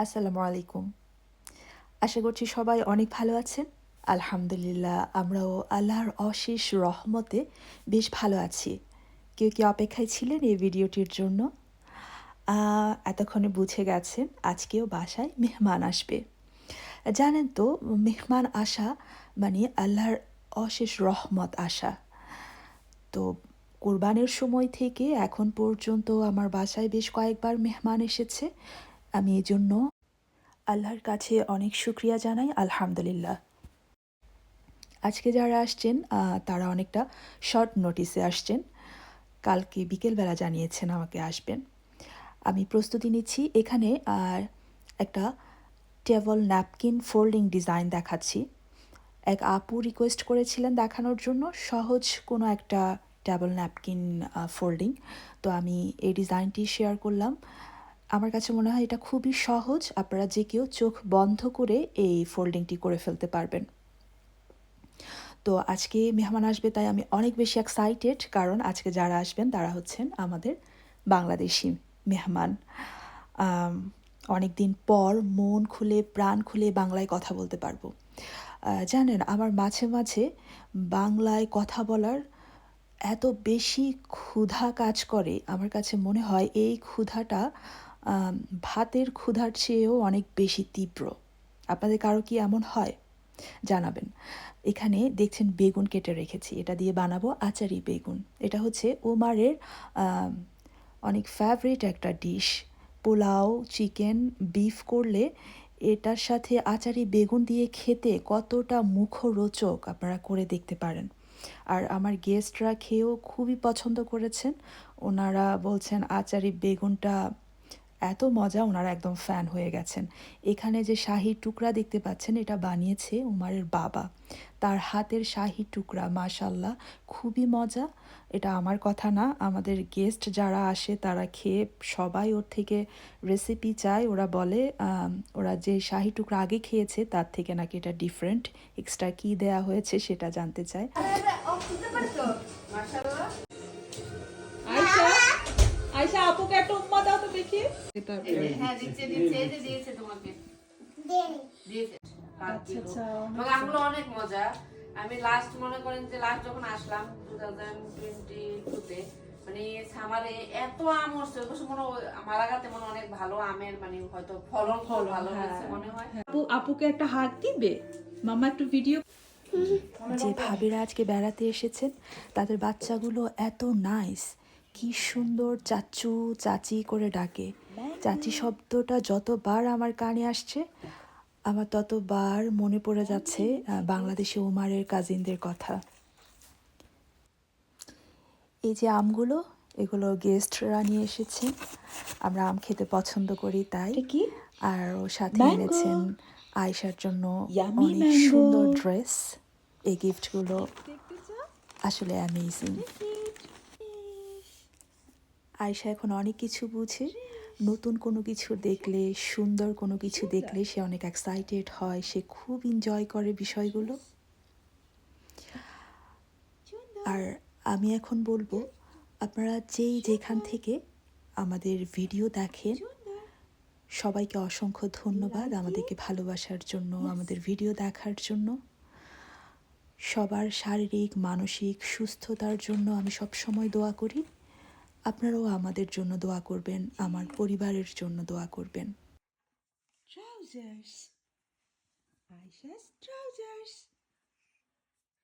আসসালামু আলাইকুম। আশা করছি সবাই অনেক ভালো আছেন। আলহামদুলিল্লাহ, আমরাও আল্লাহর অশেষ রহমতে বেশ ভালো আছি। কেউ কি অপেক্ষায় ছিলেন এই ভিডিওটির জন্য? এতক্ষণে বুঝে গেছেন আজকেও বাসায় মেহমান আসবে। জানেন তো, মেহমান আসা মানে আল্লাহর অশেষ রহমত আসা। তো কোরবানের সময় থেকে এখন পর্যন্ত আমার বাসায় বেশ কয়েকবার মেহমান এসেছে। আমি এই জন্য আল্লাহর কাছে অনেক শুক্রিয়া জানাই, আলহামদুলিল্লাহ। আজকে যারা আসছেন তারা অনেকটা শর্ট নোটিসে আসছেন। কালকে বিকেলবেলা জানিয়েছেন আমাকে আসবেন। আমি প্রস্তুতি নিচ্ছি। এখানে আর একটা টেবল ন্যাপকিন ফোল্ডিং ডিজাইন দেখাচ্ছি। এক আপু রিকোয়েস্ট করেছিলেন দেখানোর জন্য, সহজ কোনো একটা টেবল ন্যাপকিন ফোল্ডিং তো আমি এই ডিজাইনটি শেয়ার করলাম। আমার কাছে মনে হয় এটা খুবই সহজ। আপনারা যে কেউ চোখ বন্ধ করে এই ফোল্ডিংটি করে ফেলতে পারবেন। তো আজকে মেহমান আসবে, তাই আমি অনেক বেশি এক্সাইটেড কারণ আজকে যারা আসবেন, তারা হচ্ছেন আমাদের বাংলাদেশি মেহমান। অনেক দিন পর মন খুলে, প্রাণ খুলে বাংলায় কথা বলতে পারব। জানেন, আমার মাঝে মাঝে বাংলায় কথা বলার এত বেশি ক্ষুধা কাজ করে, আমার কাছে মনে হয় এই ক্ষুধাটা ভাতের ক্ষুধার চেয়েও অনেক বেশি তীব্র। আপনাদের কারও কি এমন হয়? জানাবেন। এখানে দেখছেন বেগুন কেটে রেখেছি। এটা দিয়ে বানাবো আচারি বেগুন। এটা হচ্ছে ওমারের অনেক ফেভারিট একটা ডিশ পোলাও চিকেন বিফ করলে এটার সাথে আচারি বেগুন দিয়ে খেতে কতটা মুখরোচক আপনারা করে দেখতে পারেন। আর আমার গেস্টরা খেয়েও খুবই পছন্দ করেছেন। ওনারা বলছেন আচারি বেগুনটা এত মজা ওনারা একদম ফ্যান হয়ে গেছেন। এখানে যে শাহি টুকরা দেখতে পাচ্ছেন, এটা বানিয়েছে উমারের বাবা। তার হাতের শাহি টুকরা মাশাল্লাহ খুবই মজা। এটা আমার কথা না, আমাদের গেস্ট যারা আসে তারা খেয়ে সবাই ওর থেকে রেসিপি চায়, ওরা বলে ওরা যে শাহি টুকরা আগে খেয়েছে তার থেকে নাকি এটা ডিফারেন্ট এক্সট্রা কী দেয়া হয়েছে সেটা জানতে চায়। আয়শা আপুকে একটা হ্যাঁ দিচ্ছে দিচ্ছে। এই যে দিয়েছে তোমাকে। দিয়েছে। আচ্ছা। আচ্ছা, অনেক মজা। আমি লাস্ট মনে করেন যে লাস্ট যখন আসলাম টু থাউজেন্ড টোয়েন্টি টুতে মানে সামারে এত আম হচ্ছে মনে মালাগাতে মনে অনেক ভালো আমের মানে হয়তো ফলন ফল ভালো হয়েছে মনে হয়। আপু আপুকে একটা হাত দিবে? মামা একটু ভিডিও যে ভাবিরা আজকে বেড়াতে এসেছেন তাদের বাচ্চাগুলো এত নাইস কি সুন্দর চাচু চাচি করে ডাকে। চাচি শব্দটা যতবার আমার কানে আসছে আমার ততবার মনে পড়ে যাচ্ছে বাংলাদেশে উমারের কাজিনদের কথা। এই যে আমগুলো এগুলো গেস্টরা নিয়ে এসেছে। আমরা আম খেতে পছন্দ করি তাই। কি? আর ওর সাথে. এনেছেন আয়সার জন্য অনেক সুন্দর ড্রেস এই গিফটগুলো আসলে অ্যামেজিং আয়সা এখন অনেক কিছু বুঝে। নতুন কোনো কিছু দেখলে, সুন্দর কোনো কিছু দেখলে সে অনেক এক্সাইটেড হয়, সে খুব এনজয় করে বিষয়গুলো। আর আমি এখন বলব, আপনারা যেই যেখান থেকে আমাদের ভিডিও দেখেন, সবাইকে অসংখ্য ধন্যবাদ আমাদেরকে ভালোবাসার জন্য, আমাদের ভিডিও দেখার জন্য। সবার শারীরিক, মানসিক সুস্থতার জন্য আমি সব সময় দোয়া করি। আপনারাও আমাদের জন্য দোয়া করবেন আমার পরিবারের জন্য দোয়া করবেন। Trousers Ayesha's trousers